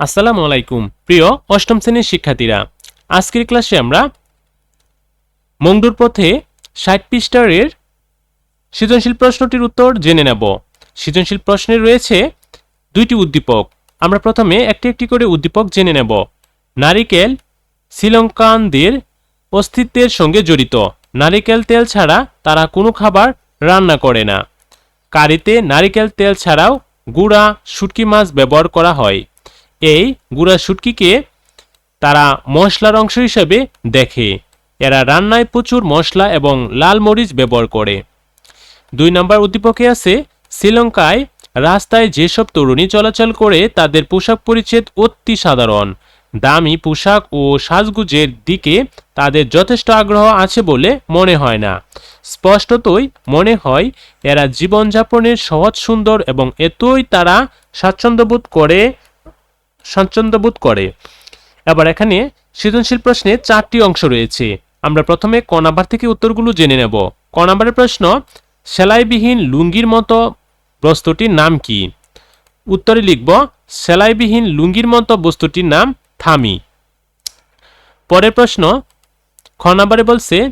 আসসালামু আলাইকুম, প্রিয় অষ্টম শ্রেণির শিক্ষার্থীরা। আজকের ক্লাসে আমরা মংডুর পথে ষাট পৃষ্ঠারের সৃজনশীল প্রশ্নটির উত্তর জেনে নেব। সৃজনশীল প্রশ্নে রয়েছে দুইটি উদ্দীপক। আমরা প্রথমে একটি একটি করে উদ্দীপক জেনে নেব। নারিকেল শ্রীলঙ্কানদের অস্তিত্বের সঙ্গে জড়িত। নারিকেল তেল ছাড়া তারা কোনো খাবার রান্না করে না। কারিতে নারিকেল তেল ছাড়াও গুঁড়া, শুটকি মাছ ব্যবহার করা হয়। এই গুঁড়া শুটকিকে তারা মশলার অংশ হিসেবে দেখে। এরা রান্নায় প্রচুর মশলা এবং লাল মরিচ ব্যবহার করে। দুই নম্বর উদ্দীপকে আছে, শ্রীলঙ্কায় রাস্তায় যেসব তরুণী চলাচল করে, তাদের পোশাক পরিচ্ছেদ অতি সাধারণ। দামি পোশাক ও সাজগুজের দিকে তাদের যথেষ্ট আগ্রহ আছে বলে মনে হয় না। স্পষ্টতই মনে হয়, এরা জীবনযাপনের সহজ, সুন্দর এবং এতই তারা স্বাচ্ছন্দ্যবোধ করে স্বাচ্ছন্দ্যবোধ করে। এবার এখানে সৃজনশীল প্রশ্নে চারটি অংশ রয়েছে। আমরা প্রথমে ক নাম্বার থেকে উত্তরগুলো জেনে নেব। ক নাম্বারের প্রশ্ন, সেলাইবিহীন লুঙ্গির মতো বস্তুটির নাম কি? উত্তরে লিখব, সেলাইবিহীন লুঙ্গির মতো বস্তুটির নাম থামি। পরের প্রশ্ন, খ নাম্বারে বলছে,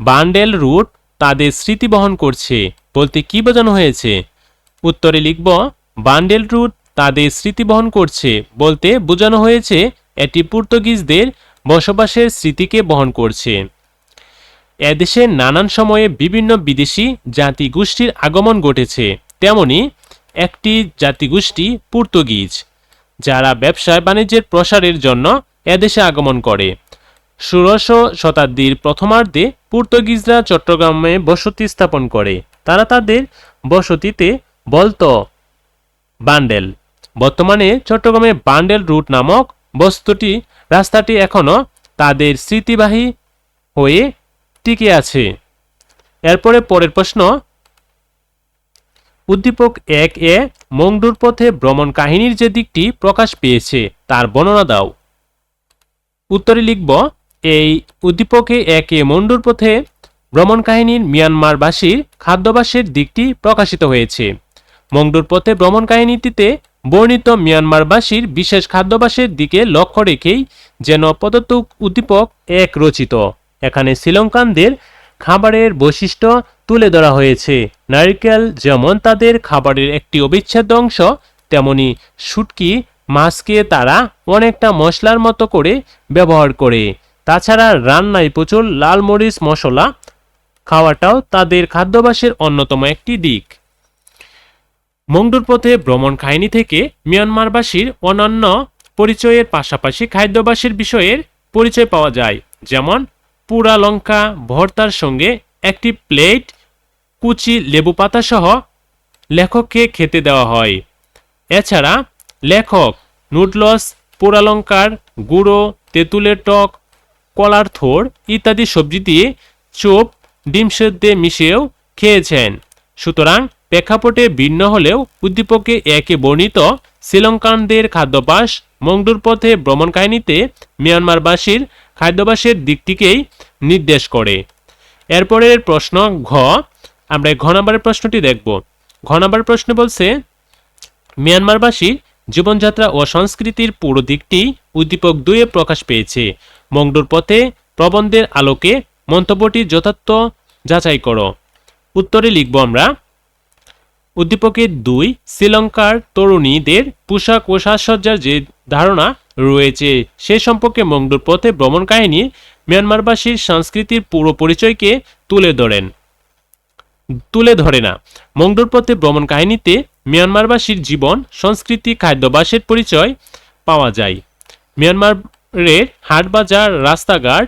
বান্ডেল রুট তাদের স্মৃতি বহন করছে। বলতে কি বোঝানো হয়েছে? উত্তরে লিখব, বান্ডেল রুট তাদের স্মৃতি বহন করছে বলতে বোঝানো হয়েছে এটি পর্তুগিজদের বসবাসের স্মৃতিকে বহন করছে। এদেশে নানান সময়ে বিভিন্ন বিদেশি জাতিগোষ্ঠীর আগমন ঘটেছে। তেমনি একটি জাতিগোষ্ঠী পর্তুগিজ, যারা ব্যবসায় বাণিজ্যের প্রসারের জন্য এদেশে আগমন করে। ষোড়শ শতাব্দীর প্রথমার্ধে পর্তুগিজরা চট্টগ্রামে বসতি স্থাপন করে। তারা তাদের বসতিতে বলত বান্ডেল। বর্তমানে চট্টগ্রামে বান্ডেল রুট নামক বস্তুটি, রাস্তাটি এখনও তাদের স্মৃতিবাহী হয়ে টিকে আছে। এরপরে পরের প্রশ্ন, উদ্দীপক এক এ মংডুর পথে ভ্রমণ কাহিনীর যে দিকটি প্রকাশ পেয়েছে, তার বর্ণনা দাও। উত্তরে লিখব, এই উদ্দীপকে এক এ মন্ডুর পথে ভ্রমণ কাহিনীর মিয়ানমারবাসীর খাদ্যাভাসের দিকটি প্রকাশিত হয়েছে। মংডুর পথে ভ্রমণ কাহিনীটিতে বর্ণিত মিয়ানমারবাসীর বিশেষ খাদ্যাভাসের দিকে লক্ষ্য রেখেই যেন প্রদত্ত উদ্দীপক এক রচিত। এখানে শ্রীলঙ্কানদের খাবারের বৈশিষ্ট্য তুলে ধরা হয়েছে। নারিকেল যেমন তাদের খাবারের একটি অবিচ্ছেদ্য অংশ, তেমনি শুটকি, মাছকে তারা অনেকটা মশলার মতো করে ব্যবহার করে। তাছাড়া রান্নায় প্রচুর লাল মরিচ মশলা খাওয়াটাও তাদের খাদ্যাভ্যাসের অন্যতম একটি দিক। মংডুর পথে ভ্রমণ কাহিনী থেকে মিয়ানমারবাসীর অন্যান্য পরিচয়ের পাশাপাশি খাদ্যাভ্যাসের বিষয়ের পরিচয় পাওয়া যায়। যেমন, পুরা লঙ্কা ভর্তার সঙ্গে একটি প্লেট কুচি লেবু পাতা সহ লেখককে খেতে দেওয়া হয়। এছাড়া, লেখক নুডলস পোড়ালঙ্কার গুঁড়ো, তেঁতুলের টক, কলার থোর ইত্যাদি সবজি দিয়ে চোপ, ডিম সেদ্ধে মিশিয়েও খেয়েছেন। সুতরাং প্রেক্ষাপটে ভিন্ন হলেও উদ্দীপকে একে বর্ণিত শ্রীলঙ্কানদের খাদ্যাভ্যাস মংডুর পথে ভ্রমণ কাহিনীতে মিয়ানমারবাসীর খাদ্যাভ্যাসের দিকটিকেই নির্দেশ করে। এরপরের প্রশ্ন ঘ। আমরা ঘ প্রশ্নটি দেখব। ঘ প্রশ্ন বলছে মিয়ানমারবাসীর জীবনযাত্রা ও সংস্কৃতির পুরো দিকটি উদ্দীপক দুয়ে প্রকাশ পেয়েছে। মংডুর পথে প্রবন্ধের আলোকে মন্তব্যটি যথার্থ যাচাই করো। উত্তরে লিখব আমরা উদ্দীপকের দুই শ্রীলঙ্কার তরুণীদের পোশাক ও সাজসজ্জার যে ধারণা রয়েছে, সে সম্পর্কে মংডুর পথে ভ্রমণ কাহিনী মিয়ানমারবাসীর সংস্কৃতির পুরো পরিচয়কে তুলে ধরেন। তুলে ধরে না। মংডুর পথে ভ্রমণ কাহিনীতে মিয়ানমারবাসীর জীবন, সংস্কৃতি, খাদ্যাভ্যাসের পরিচয় পাওয়া যায়। মিয়ানমারের হাটবাজার, রাস্তাঘাট,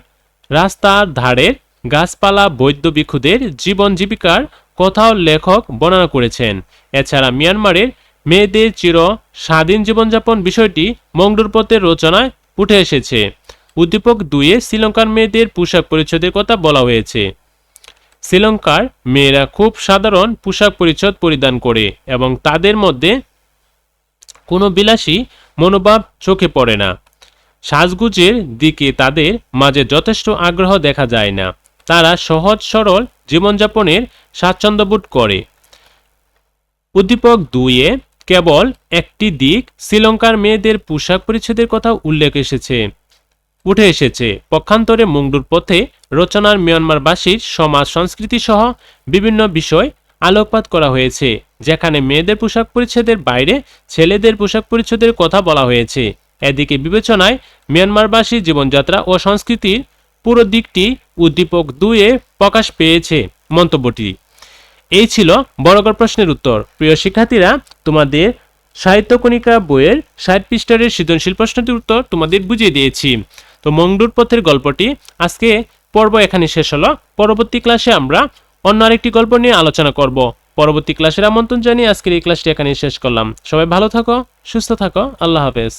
রাস্তার ধারের গাছপালা বৈদ্য ভিক্ষুদের জীবন জীবিকার কথাও লেখক বর্ণনা করেছেন। এছাড়া মিয়ানমারের মেয়েদের চির স্বাধীন জীবনযাপন বিষয়টি মংডুর পথের রচনায় উঠে এসেছে। উদ্দীপক দুয়ে শ্রীলঙ্কার মেয়েদের পোশাক পরিচ্ছদের কথা বলা হয়েছে। শ্রীলঙ্কার মেয়েরা খুব সাধারণ পোশাক পরিচ্ছদ পরিধান করে এবং তাদের মধ্যে কোনো বিলাসী মনোভাব চোখে পড়ে না। সাজগুজের দিকে তাদের মাঝে যথেষ্ট আগ্রহ দেখা যায় না। তারা সহজ সরল জীবনযাপনের স্বাচ্ছন্দ্যবোধ করে। উদ্দীপক দুইয়ে কেবল একটি দিক শ্রীলঙ্কার মেয়েদের পোশাক পরিচ্ছদের কথা উল্লেখ এসেছে, উঠে এসেছে। পক্ষান্তরে মুংডুর পথে রচনার মিয়ানমারবাসীর সমাজ সংস্কৃতি সহ বিভিন্ন বিষয় আলোকপাত করা হয়েছে, যেখানে মেয়েদের পোশাক পরিচ্ছদের বাইরে ছেলেদের পোশাক পরিচ্ছদের কথা বলা হয়েছে। এদিকে বিবেচনায় মিয়ানমারবাসী জীবনযাত্রা ও সংস্কৃতির পুরো দিকটি উদ্দীপক দুয়ে প্রকাশ পেয়েছে মন্তব্যটি। এই ছিল বড়গর প্রশ্নের উত্তর। প্রিয় শিক্ষার্থীরা, তোমাদের সাহিত্য কণিকা বইয়ের ষাট পৃষ্ঠারের সৃজনশীল প্রশ্নটির উত্তর তোমাদের বুঝিয়ে দিয়েছি। তো মংডুর পথের গল্পটি আজকে পর্ব এখানে শেষ হলো। পরবর্তী ক্লাসে আমরা অন্য আরেকটি গল্প নিয়ে আলোচনা করব। পরবর্তী ক্লাসের আমন্ত্রণ জানিয়ে আজকের এই ক্লাসটি এখানে শেষ করলাম। সবাই ভালো থাকো, সুস্থ থাকো। আল্লাহ হাফেজ।